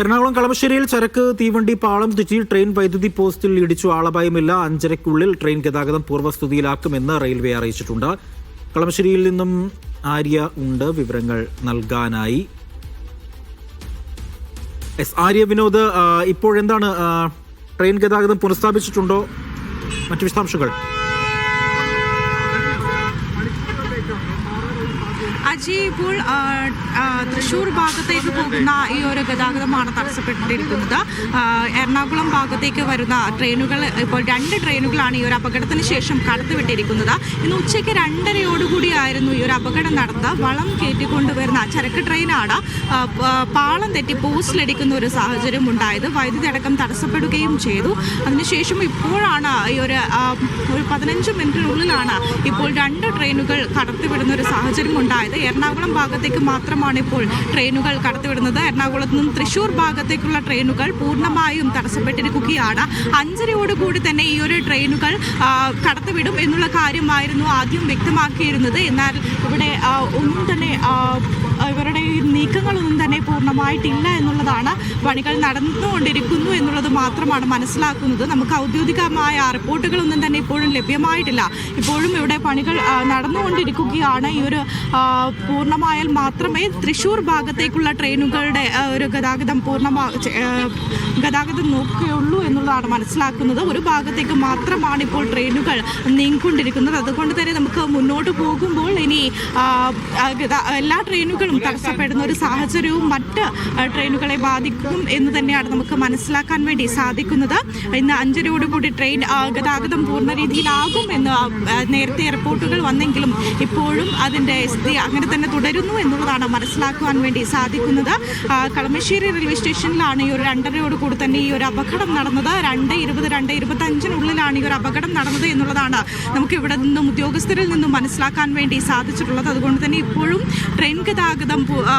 എറണാകുളം കളമശ്ശേരിയിൽ ചരക്ക് തീവണ്ടി പാളം തെറ്റി ട്രെയിൻ വൈദ്യുതി പോസ്റ്റിൽ ഇടിച്ചു ആളപായമില്ല. അഞ്ചരയ്ക്കുള്ളിൽ ട്രെയിൻ ഗതാഗതം പൂർവസ്ഥിതിയിലാക്കുമെന്ന് റെയിൽവേ അറിയിച്ചിട്ടുണ്ട്. കളമശ്ശേരിയിൽ നിന്നും ആര്യ ഉണ്ട്. വിവരങ്ങൾ നൽകാനായി. എസ് ആര്യ വിനോദ് ഇപ്പോഴെന്താണ് ട്രെയിൻ ഗതാഗതം പുനഃസ്ഥാപിച്ചിട്ടുണ്ടോ? മറ്റു വിശദാംശങ്ങൾ. ഇപ്പോൾ തൃശ്ശൂർ ഭാഗത്തേക്ക് പോകുന്ന ഈ ഒരു ഗതാഗതമാണ് തടസ്സപ്പെട്ടിരിക്കുന്നത്. എറണാകുളം ഭാഗത്തേക്ക് വരുന്ന ട്രെയിനുകൾ ഇപ്പോൾ രണ്ട് ട്രെയിനുകളാണ് ഈ ഒരു അപകടത്തിന് ശേഷം കടത്തിവിട്ടിരിക്കുന്നത്. ഇന്ന് ഉച്ചയ്ക്ക് രണ്ടരയോടുകൂടിയായിരുന്നു ഈ ഒരു അപകടം നടന്നത്. വളം കയറ്റിക്കൊണ്ടുവരുന്ന ചരക്ക് ട്രെയിനാണ് പാളം തെറ്റി പോസ്റ്റിലടിക്കുന്ന ഒരു സാഹചര്യം ഉണ്ടായത്. വൈദ്യുതി അടക്കം തടസ്സപ്പെടുകയും ചെയ്തു. അതിനുശേഷം ഇപ്പോഴാണ് ഈ ഒരു ഒരു പതിനഞ്ച് മിനിറ്റിനുള്ളിലാണ് ഇപ്പോൾ രണ്ട് ട്രെയിനുകൾ കടത്തിവിടുന്ന ഒരു സാഹചര്യം ഉണ്ടായത്. എറണാകുളം ഭാഗത്തേക്ക് മാത്രമാണ് ഇപ്പോൾ ട്രെയിനുകൾ കടത്തിവിടുന്നത്. എറണാകുളത്ത് നിന്നും തൃശൂർ ഭാഗത്തേക്കുള്ള ട്രെയിനുകൾ പൂർണമായും തടസ്സപ്പെട്ടിരിക്കുകയാണ്. അഞ്ചരയോടുകൂടി തന്നെ ഈ ഒരു ട്രെയിനുകൾ കടത്തിവിടും എന്നുള്ള കാര്യമായിരുന്നു ആദ്യം വ്യക്തമാക്കിയിരുന്നത്. എന്നാൽ ഇവിടെ ഒന്നും തന്നെ ഇവരുടെ നീക്കങ്ങളൊന്നും തന്നെ പൂർണമായിട്ടില്ല എന്നുള്ളതാണ് പണികൾ നടന്നുകൊണ്ടിരിക്കുന്നു എന്നുള്ളത് മാത്രമാണ് മനസ്സിലാക്കുന്നത്. നമുക്ക് ഔദ്യോഗികമായ റിപ്പോർട്ടുകളൊന്നും തന്നെ ഇപ്പോഴും ലഭ്യമായിട്ടില്ല. ഇപ്പോഴും ഇവിടെ പണികൾ നടന്നുകൊണ്ടിരിക്കുകയാണ്. ഈ ഒരു പൂർണമായാൽ മാത്രമേ തൃശ്ശൂർ ഭാഗത്തേക്കുള്ള ട്രെയിനുകളുടെ ഒരു ഗതാഗതം പൂർണമാ ഗതാഗതം നോക്കുകയുള്ളൂ എന്നുള്ളതാണ് മനസ്സിലാക്കുന്നത്. ഒരു ഭാഗത്തേക്ക് മാത്രമാണ് ഇപ്പോൾ ട്രെയിനുകൾ നീങ്ങിക്കൊണ്ടിരിക്കുന്നത്. അതുകൊണ്ട് തന്നെ നമുക്ക് മുന്നോട്ട് പോകുമ്പോൾ ഇനി എല്ലാ ട്രെയിനുകളും തടസ്സപ്പെടുന്ന ഒരു സാഹചര്യവും മറ്റ് ആ, ട്രെയിനുകളെ ബാധിക്കും എന്ന് തന്നെയാണ് നമുക്ക് മനസ്സിലാക്കാൻ വേണ്ടി സാധിക്കുന്നത്. ഇന്ന് അഞ്ചരയോടുകൂടി ട്രെയിൻ ഗതാഗതം പൂർണ രീതിയിലാകും എന്ന് നേരത്തെ റിപ്പോർട്ടുകൾ വന്നെങ്കിലും ഇപ്പോഴും അതിന്റെ സ്ഥിതി അങ്ങനെ തന്നെ തുടരുന്നു എന്നുള്ളതാണ് മനസ്സിലാക്കുവാൻ വേണ്ടി സാധിക്കുന്നത്. കളമശ്ശേരി റെയിൽവേ സ്റ്റേഷനിലാണ് ഈ ഒരു രണ്ടരയോട് കൂടി തന്നെ ഈ ഒരു അപകടം നടന്നത്. രണ്ട് ഇരുപത് രണ്ട് ഇരുപത്തി അഞ്ചിനുള്ളിലാണ് ഈ ഒരു അപകടം നടന്നത് എന്നുള്ളതാണ് നമുക്ക് ഇവിടെ നിന്നും ഉദ്യോഗസ്ഥരിൽ നിന്നും മനസ്സിലാക്കാൻ വേണ്ടി സാധിച്ചിട്ടുള്ളത്. അതുകൊണ്ട് തന്നെ ഇപ്പോഴും ട്രെയിൻ ഗതാഗതം തൃശൂർ ആ,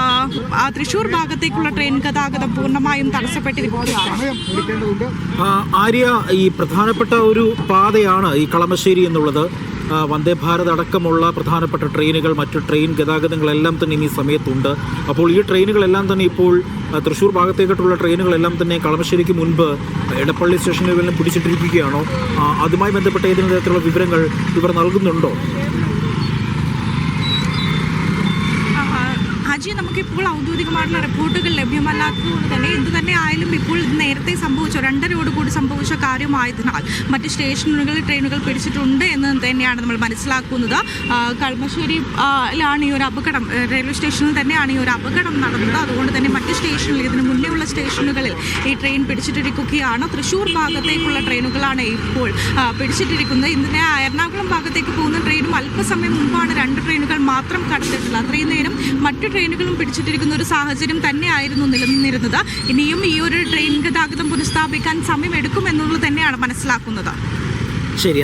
ആ, തൃശ്ശൂർ ഭാഗത്തേക്കുള്ള ട്രെയിൻ ഗതാഗതം പൂർണമായും തടസ്സപ്പെട്ടിരിക്കുകയാണ്. ആ, ആര്യ ഈ പ്രധാനപ്പെട്ട ഒരു പാതയാണ് ഈ കളമശ്ശേരി എന്നുള്ളത്. വന്ദേ ഭാരത് അടക്കമുള്ള പ്രധാനപ്പെട്ട ട്രെയിനുകൾ മറ്റു ട്രെയിൻ ഗതാഗതങ്ങളെല്ലാം തന്നെ ഇനി സമയത്തുണ്ട്. അപ്പോൾ ഈ ട്രെയിനുകളെല്ലാം തന്നെ ഇപ്പോൾ തൃശ്ശൂർ ഭാഗത്തേക്കിട്ടുള്ള ട്രെയിനുകളെല്ലാം തന്നെ കളമശ്ശേരിക്ക് മുൻപ് എടപ്പള്ളി സ്റ്റേഷനുകളിലും പിടിച്ചിട്ടിരിക്കുകയാണോ? അതുമായി ബന്ധപ്പെട്ട ഏതെങ്കിലും തരത്തിലുള്ള വിവരങ്ങൾ ഇവർ നൽകുന്നുണ്ടോ? അജി നമുക്കിപ്പോൾ ഔദ്യോഗികമായിട്ടുള്ള റിപ്പോർട്ടുകൾ തന്നെ ആയാലും ഇപ്പോൾ നേരത്തെ സംഭവിച്ച രണ്ടരയോട് കൂടി സംഭവിച്ച കാര്യമായതിനാൽ മറ്റ് സ്റ്റേഷനുകളിൽ ട്രെയിനുകൾ പിടിച്ചിട്ടുണ്ട് എന്ന് തന്നെയാണ് നമ്മൾ മനസ്സിലാക്കുന്നത്. ആ, കളമശ്ശേരി ആ, ലാണ് ഈ ഒരു അപകടം റെയിൽവേ സ്റ്റേഷനിൽ തന്നെയാണ് ഈ ഒരു അപകടം നടന്നത്. അതുകൊണ്ട് തന്നെ മറ്റ് സ്റ്റേഷനിൽ ഇതിന് മുന്നേ ഉള്ള സ്റ്റേഷനുകളിൽ ഈ ട്രെയിൻ പിടിച്ചിട്ടിരിക്കുകയാണ്. തൃശ്ശൂർ ഭാഗത്തേക്കുള്ള ട്രെയിനുകളാണ് ഇപ്പോൾ പിടിച്ചിട്ടിരിക്കുന്നത്. ഇതിനെ എറണാകുളം ഭാഗത്തേക്ക് പോകുന്ന ട്രെയിനും അല്പസമയം മുമ്പാണ് രണ്ട് ട്രെയിനുകൾ മാത്രം കടത്തിയിട്ടുള്ളത് അത്രയും നേരം മറ്റു ട്രെയിനുകളും പിടിച്ചിട്ടിരിക്കുന്ന ഒരു സാഹചര്യം തന്നെയായിരുന്നു നിലനിന്നിരുന്നത്. ഇനിയും ഈ ഒരു ട്രെയിൻ ഗതാഗതം പുനഃസ്ഥാപിക്കാൻ സമയമെടുക്കുമെന്നുള്ളത് തന്നെയാണ് മനസ്സിലാക്കുന്നത്. ശരി